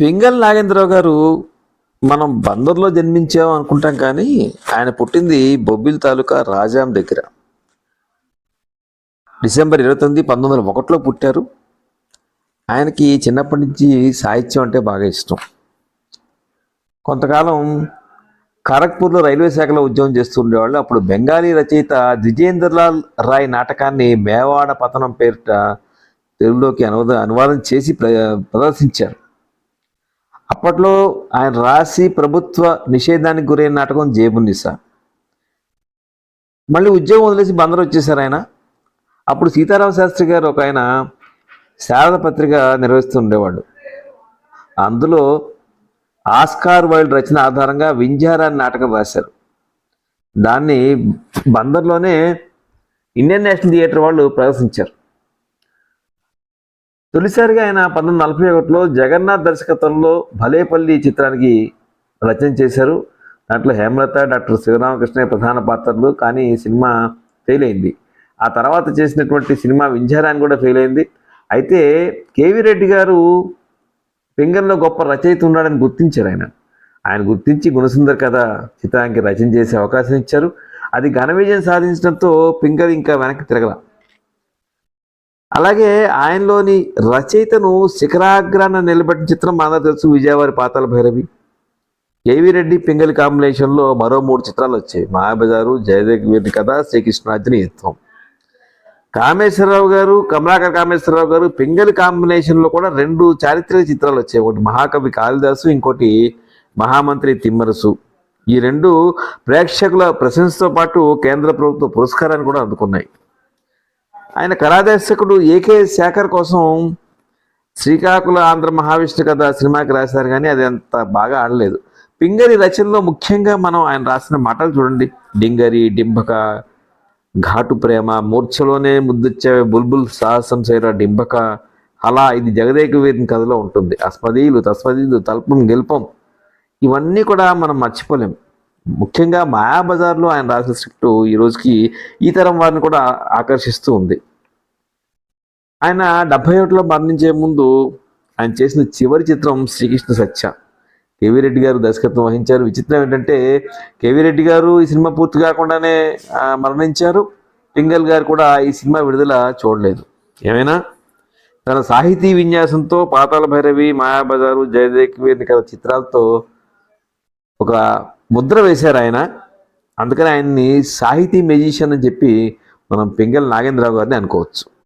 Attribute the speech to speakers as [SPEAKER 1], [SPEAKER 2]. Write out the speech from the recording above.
[SPEAKER 1] పింగల్ నాగేంద్రరావు గారు మనం బందర్లో జన్మించాం అనుకుంటాం కానీ ఆయన పుట్టింది బొబ్బిల్ తాలూకా రాజాం దగ్గర. డిసెంబర్ ఇరవై తొమ్మిది పంతొమ్మిది వందల ఒకటిలో పుట్టారు. ఆయనకి చిన్నప్పటి నుంచి సాహిత్యం అంటే బాగా ఇష్టం. కొంతకాలం ఖరగ్పూర్లో రైల్వే శాఖలో ఉద్యోగం చేస్తూ ఉండేవాళ్ళు. అప్పుడు బెంగాలీ రచయిత ద్విజేంద్రలాల్ రాయ్ నాటకాన్ని మేవాడ పతనం పేరిట తెలుగులోకి అనువాద అనువాదం చేసి ప్ర ప్రదర్శించారు. అప్పట్లో ఆయన రాసి ప్రభుత్వ నిషేధానికి గురైన నాటకం జేబునిసా మళ్ళీ ఉద్యోగం వదిలేసి బందరు వచ్చేసారు ఆయన. అప్పుడు సీతారామ శాస్త్రి గారు ఒక ఆయన శారద పత్రిక నిర్వహిస్తూ ఉండేవాడు అందులో ఆస్కార్ వైల్డ్ రచన ఆధారంగా వింజారా అని నాటకం రాశారు. దాన్ని బందర్లోనే ఇండియన్ నేషనల్ థియేటర్ వాళ్ళు ప్రదర్శించారు. తొలిసారిగా ఆయన పంతొమ్మిది నలభై ఒకటిలో జగన్నాథ్ దర్శకత్వంలో భలేపల్లి చిత్రానికి రచన చేశారు. దాంట్లో హేమలత డాక్టర్ శివరామకృష్ణ ప్రధాన పాత్రలు కానీ సినిమా ఫెయిల్ అయింది. ఆ తర్వాత చేసినటువంటి సినిమా వింజారాన్ని కూడా ఫెయిల్ అయింది. అయితే కేవీ రెడ్డి గారు పింగర్లో గొప్ప రచయిత ఉన్నాడని గుర్తించారు ఆయన. ఆయన గుర్తించి గుణసుందర్ కథ చిత్రానికి రచన చేసే అవకాశం ఇచ్చారు. అది ఘన విజయం సాధించడంతో పింగల్ ఇంకా వెనక్కి తిరగల. అలాగే ఆయనలోని రచయితను శిఖరాగ్రాన్ని నిలబెట్టిన చిత్రం మన తెలుసు విజయవారి పాతాల భైరవి. ఏవి రెడ్డి పింగళి కాంబినేషన్లో మరో మూడు చిత్రాలు వచ్చాయి. మహాబజారు జయదేవ్ వీరి కథ శ్రీకృష్ణార్జున యుద్ధం. కామేశ్వరరావు గారు కమలాకర్ కామేశ్వరరావు గారు పింగళి కాంబినేషన్లో కూడా రెండు చారిత్రక చిత్రాలు వచ్చాయి. ఒకటి మహాకవి కాళిదాసు ఇంకోటి మహామంత్రి తిమ్మరసు. ఈ రెండు ప్రేక్షకుల ప్రశంసతో పాటు కేంద్ర ప్రభుత్వ పురస్కారాన్ని కూడా అందుకున్నాయి. ఆయన కళాదర్శకుడు ఏకే శేఖర్ కోసం శ్రీకాకుళ ఆంధ్ర మహావిష్ణు కథ సినిమాకి రాశారు కానీ అది అంత బాగా ఆడలేదు. పింగరి రచనలో ముఖ్యంగా మనం ఆయన రాసిన మాటలు చూడండి. డింగరి డింబక ఘాటు ప్రేమ మూర్ఛలోనే ముద్దొచ్చే బుల్బుల్ సాహసం చేర డింబక? అలా ఇది జగదేక వీరిని కథలో ఉంటుంది. అస్మదీలు తస్మదీలు తల్పం గెల్పం ఇవన్నీ కూడా మనం మర్చిపోలేం. ముఖ్యంగా మాయాబజార్లో ఆయన రాసిన స్క్రిప్ట్ ఈ రోజుకి ఈ తరం వారిని కూడా ఆకర్షిస్తూ ఉంది. ఆయన డెబ్బై ఒకటిలో మరణించే ముందు ఆయన చేసిన చివరి చిత్రం శ్రీకృష్ణ సత్య. కేవీ రెడ్డి గారు దర్శకత్వం వహించారు. విచిత్రం ఏంటంటే కేవీ రెడ్డి గారు ఈ సినిమా పూర్తి కాకుండానే మరణించారు. పింగల్ గారు కూడా ఈ సినిమా విడుదల చూడలేదు. ఏమైనా? తన సాహితీ విన్యాసంతో పాతాల భైరవి మాయాబజారు జయదేక్ కథ చిత్రాలతో ఒక ముద్ర వేశారు ఆయన. అందుకని ఆయన్ని సాహితీ మెజిషియన్ అని చెప్పి మనం పింగల్ నాగేంద్రరావు గారిని అనుకోవచ్చు.